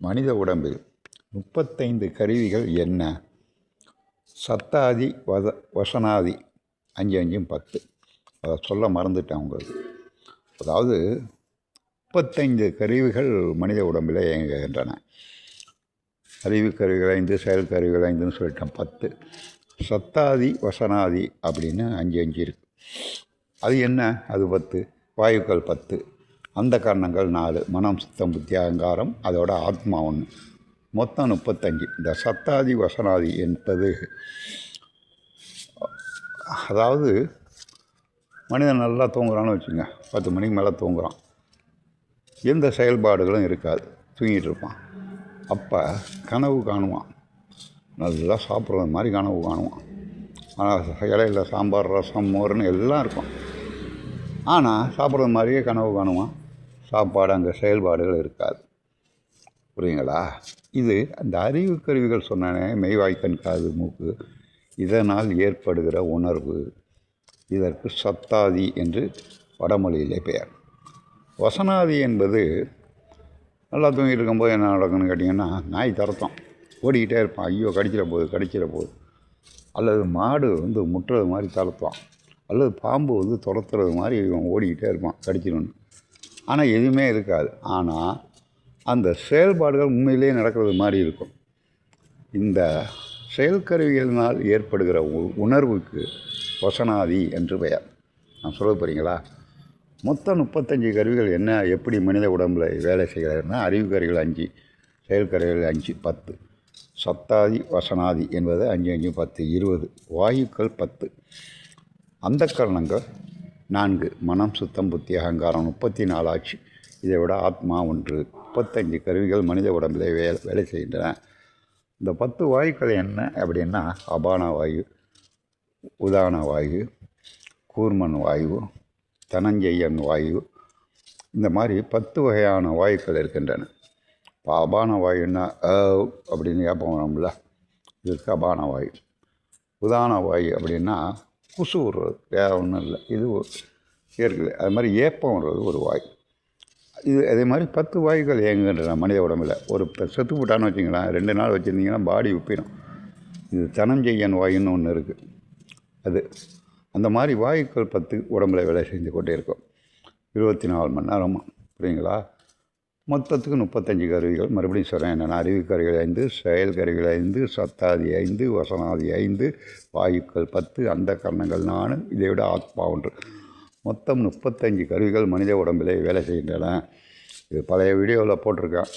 மனித உடம்பில் முப்பத்தைந்து கருவிகள் என்ன? சத்தாதி வத வசனாதி அஞ்சு அஞ்சும் பத்து. அதை சொல்ல மறந்துட்டேன் உங்களுக்கு. அதாவது முப்பத்தைந்து கருவிகள் மனித உடம்பில் இயங்குகின்றன. அறிவு கருவிகள் ஐந்து செயல் கருவிகள் ஐந்துன்னு சொல்லிட்டேன் பத்து. சத்தாதி வசனாதி அப்படின்னு அஞ்சு அஞ்சு இருக்குது அது என்ன? அது பத்து. வாயுக்கள் பத்து. அந்த காரணங்கள் நாலு. மனம் சுத்தம் புத்தி அகங்காரம் அதோட ஆத்மா ஒன்று மொத்தம் முப்பத்தஞ்சு. இந்த சத்தாதி வசனாதி என்பது அதாவது மனிதன் நல்லா தூங்குறான்னு வச்சுங்க. பத்து மணிக்கு மேலே தூங்குறான். எந்த செயல்பாடுகளும் இருக்காது. தூங்கிட்டு இருப்பான். அப்போ கனவு காணுவான். நல்லா சாப்பிட்றது மாதிரி கனவு காணுவான். ஆனால் இலையில் சாம்பார் ரசம் மோர்னு எல்லாம் இருக்கும் ஆனால் சாப்பிட்றது மாதிரியே கனவு காணுவான். சாப்பாடு அங்கே செயல்பாடுகள் இருக்காது. புரியுங்களா? இது அந்த அறிவு கருவிகள் சொன்னானே மெய்வாய்க்கண் காது மூக்கு. இதனால் ஏற்படுகிற உணர்வு. இதற்கு சத்தாதி என்று வடமொழியிலே பெயர். வசனாதி என்பது நல்லா தூங்கிட்டு இருக்கும்போது என்ன நடக்குன்னு கேட்டிங்கன்னா நாய் தரத்தம் ஓடிக்கிட்டே இருப்பான். ஐயோ கடிச்சிட போகுது கடிச்சிட போகுது. அல்லது மாடு வந்து முட்டுறது மாதிரி தளர்த்துவான் அல்லது பாம்பு வந்து துரத்துறது மாதிரி இவன் ஓடிக்கிட்டே இருப்பான் கடிச்சிடணும் ஆனால் எதுவுமே இருக்காது. ஆனால் அந்த செயல்பாடுகள் உண்மையிலேயே நடக்கிறது மாதிரி இருக்கும். இந்த செயல்கருவிகளினால் ஏற்படுகிற உ- உணர்வுக்கு வசனாதி என்று பெயர். நான் சொல்ல போகிறீங்களா மொத்தம் முப்பத்தஞ்சு கருவிகள் என்ன எப்படி மனித உடம்புல வேலை செய்கிறதுனா அறிவு கருவிகள் அஞ்சு செயல்கருவிகள் அஞ்சு பத்து. சத்தாதி வசனாதி என்பது அஞ்சு அஞ்சு பத்து இருபது. வாயுக்கள் பத்து. அந்த கரணங்கள் நான்கு மனம் சுத்தம் புத்தி அகங்காரம் முப்பத்தி நாலாச்சு இதை விட ஆத்மா ஒன்று. முப்பத்தஞ்சு கருவிகள் மனித உடம்பில் வேலை வேலை செய்கின்றன. இந்த பத்து வாயுக்கள் என்ன அப்படின்னா அபான வாயு உதான வாயு கூர்மன் வாயு தனஞ்செய்யன் வாயு. இந்த மாதிரி பத்து வகையான வாயுக்கள் இருக்கின்றன. இப்போ அபான வாயுன்னா அப்படின்னு கேட்போம் நம்மள இதுக்கு அபான வாயு. உதான வாயு அப்படின்னா குசு விடுறது வேறு ஒன்றும் இல்லை. இது இருக்குது அது மாதிரி ஏப்பம்ன்றது ஒரு வாய். இது அதே மாதிரி பத்து வாயுக்கள் ஏங்குன்ற மனித உடம்புல. ஒரு செத்து போட்டான்னு வச்சிங்களேன் ரெண்டு நாள் வச்சுருந்தீங்கன்னா பாடி உப்பிடும். இது தனஞ்செய்யன் வாயுன்னு ஒன்று இருக்குது அது அந்த மாதிரி வாயுக்கள் பத்து உடம்புல வேலை செஞ்சு கொண்டே இருக்கும். இருபத்தி நாலு மணி நேரமாக புரியுங்களா மொத்தத்துக்கு முப்பத்தஞ்சு கருவிகள். மறுபடியும் சொல்கிறேன் என்னென்ன அறிவு கருவிகள் ஐந்து செயல் கருவிகள் ஐந்து சத்தாதி ஐந்து வசனாதி ஐந்து வாயுக்கள் பத்து அந்த கரணங்கள் நானு இதை விட ஆத்மா ஒன்று. மொத்தம் முப்பத்தஞ்சு கருவிகள் மனித உடம்பிலே வேலை செய்கின்றன. இது பழைய வீடியோவில் போட்டிருக்கேன்.